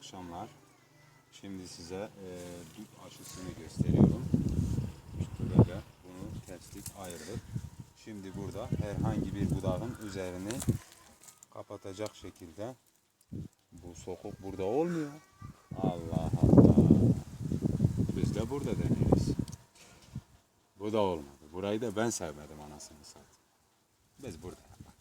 akşamlar. Şimdi size e, dut aşısını gösteriyorum. İşte böyle bunu kestik, ayırdık. Şimdi burada herhangi bir budağın üzerini kapatacak şekilde bu sokuk burada olmuyor. Allah Allah. Biz de burada deneriz. Bu da olmadı. Burayı da ben sevmedim anasını satayım. Biz burada yapalım.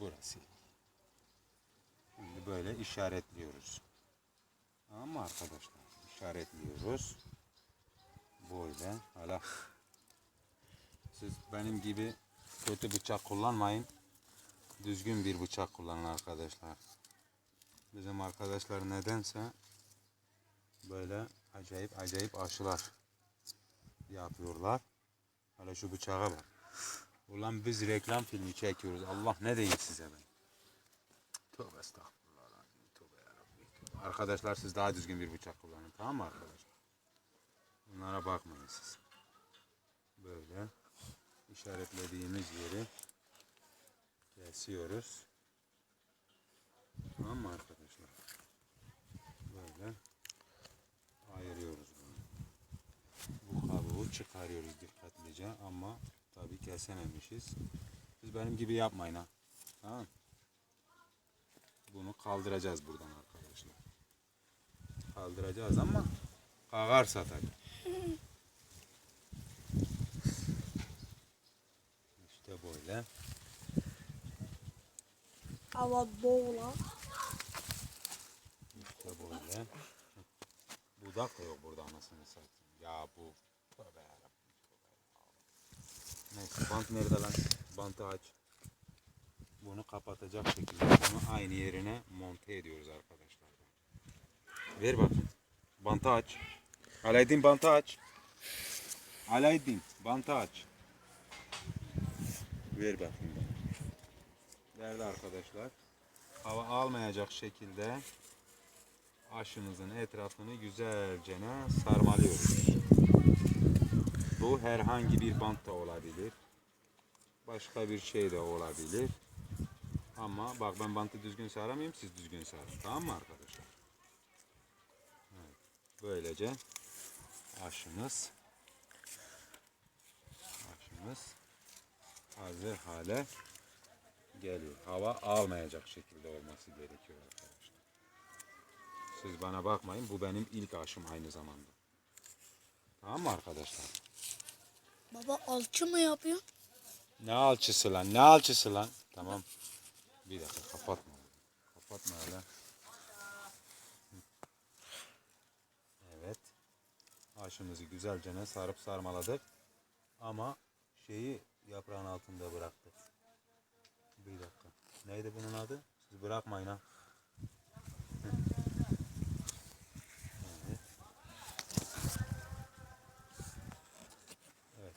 Burası. Böyle işaretliyoruz. Tamam mı arkadaşlar? İşaretliyoruz. Böyle. Hala. Siz benim gibi kötü bıçak kullanmayın. Düzgün bir bıçak kullanın arkadaşlar. Bizim arkadaşlar nedense böyle acayip acayip aşılar yapıyorlar. Hala şu bıçağa bak. Ulan biz reklam filmi çekiyoruz. Allah ne diyeyim size ben. Tövbe estağfurullah. Arkadaşlar siz daha düzgün bir bıçak kullanın. Tamam mı arkadaşlar? Bunlara bakmayın siz. Böyle işaretlediğimiz yeri kesiyoruz. Tamam mı arkadaşlar? Böyle ayırıyoruz bunu. Bu kabuğu çıkarıyoruz dikkatlice ama tabii kesememişiz. Siz benim gibi yapmayın ha. Tamam. Bunu kaldıracağız buradan arkadaşlar. Kaldıracağız ama kagarsa tabii. İşte böyle. Hava boğula. İşte böyle. Budak da yok burada anasını satayım. Ya bu tövbe. Neyse bant nerede lan? Bantı aç. Bunu kapatacak şekilde bunu aynı yerine monte ediyoruz arkadaşlar. Ver bakayım. Bantı aç. Alaydin bantı aç. Alaydin bantı aç. Ver bakayım. Verdi arkadaşlar. Hava almayacak şekilde aşımızın etrafını güzelce sarmalıyoruz. Bu herhangi bir bant da olabilir. Başka bir şey de olabilir. Ama bak ben bantı düzgün saramayayım siz düzgün sarın. Tamam mı arkadaşlar? Böylece aşımız aşımız hazır hale geliyor. Hava almayacak şekilde olması gerekiyor arkadaşlar. Siz bana bakmayın. Bu benim ilk aşım aynı zamanda. Tamam mı arkadaşlar? Baba alçı mı yapıyor? Ne alçısı lan? Ne alçısı lan? Tamam. Bir dakika kapatma. Kapatma öyle. Evet. Aşımızı güzelce sarıp sarmaladık. Ama şeyi yaprağın altında bıraktık. Bir dakika. Neydi bunun adı? Siz bırakmayın ha. Evet.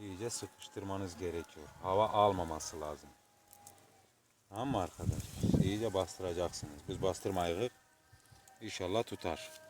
İyice sıkıştırmanız gerekiyor. Hava almaması lazım. Tamam mı arkadaşlar? İyice bastıracaksınız. Biz bastırmayız. İnşallah tutar.